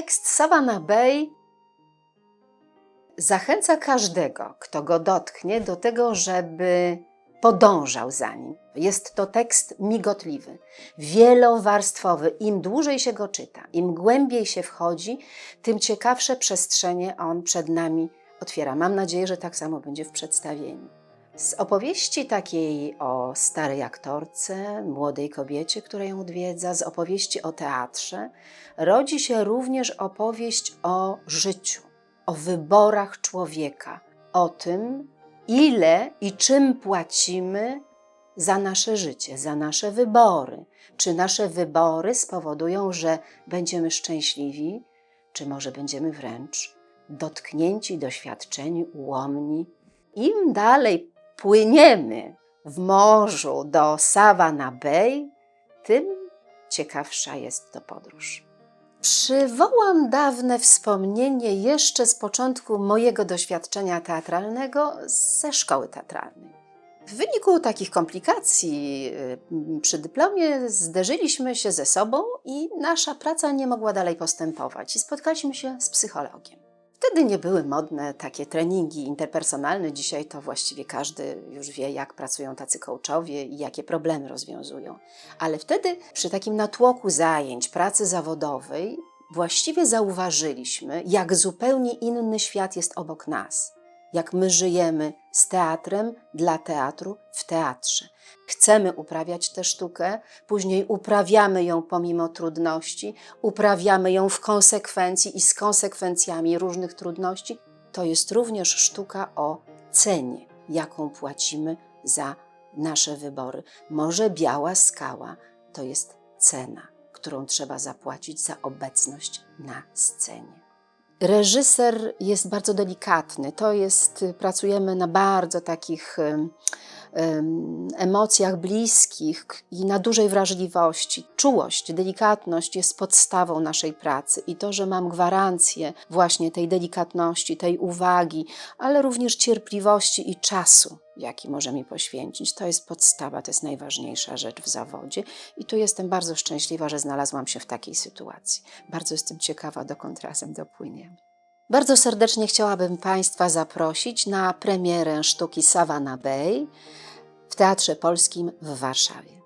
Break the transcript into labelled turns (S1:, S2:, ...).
S1: tekst Savannah Bay zachęca każdego, kto go dotknie, do tego, żeby podążał za nim. Jest to tekst migotliwy, wielowarstwowy. Im dłużej się go czyta, im głębiej się wchodzi, tym ciekawsze przestrzenie on przed nami otwiera. Mam nadzieję, że tak samo będzie w przedstawieniu. Z opowieści takiej o starej aktorce, młodej kobiecie, która ją odwiedza, z opowieści o teatrze, rodzi się również opowieść o życiu, o wyborach człowieka, o tym, ile i czym płacimy za nasze życie, za nasze wybory. Czy nasze wybory spowodują, że będziemy szczęśliwi, czy może będziemy wręcz dotknięci, doświadczeni, ułomni. Im dalej płyniemy w morzu do Savannah Bay, tym ciekawsza jest to podróż. Przywołam dawne wspomnienie jeszcze z początku mojego doświadczenia teatralnego ze szkoły teatralnej. W wyniku takich komplikacji y, przy dyplomie zderzyliśmy się ze sobą i nasza praca nie mogła dalej postępować i spotkaliśmy się z psychologiem. Wtedy nie były modne takie treningi interpersonalne. Dzisiaj to właściwie każdy już wie, jak pracują tacy coachowie i jakie problemy rozwiązują. Ale wtedy, przy takim natłoku zajęć, pracy zawodowej, właściwie zauważyliśmy, jak zupełnie inny świat jest obok nas. Jak my żyjemy z teatrem, dla teatru, w teatrze. Chcemy uprawiać tę sztukę, później uprawiamy ją pomimo trudności, uprawiamy ją w konsekwencji i z konsekwencjami różnych trudności. To jest również sztuka o cenie, jaką płacimy za nasze wybory. Może biała skała to jest cena, którą trzeba zapłacić za obecność na scenie. Reżyser jest bardzo delikatny. To jest, pracujemy na bardzo takich em, em, emocjach bliskich i na dużej wrażliwości. Czułość, delikatność jest podstawą naszej pracy i to, że mam gwarancję właśnie tej delikatności, tej uwagi, ale również cierpliwości i czasu, jaki może mi poświęcić, to jest podstawa, to jest najważniejsza rzecz w zawodzie i tu jestem bardzo szczęśliwa, że znalazłam się w takiej sytuacji. Bardzo jestem ciekawa, dokąd razem dopłyniemy. Bardzo serdecznie chciałabym Państwa zaprosić na premierę sztuki Savannah Bay w Teatrze Polskim w Warszawie.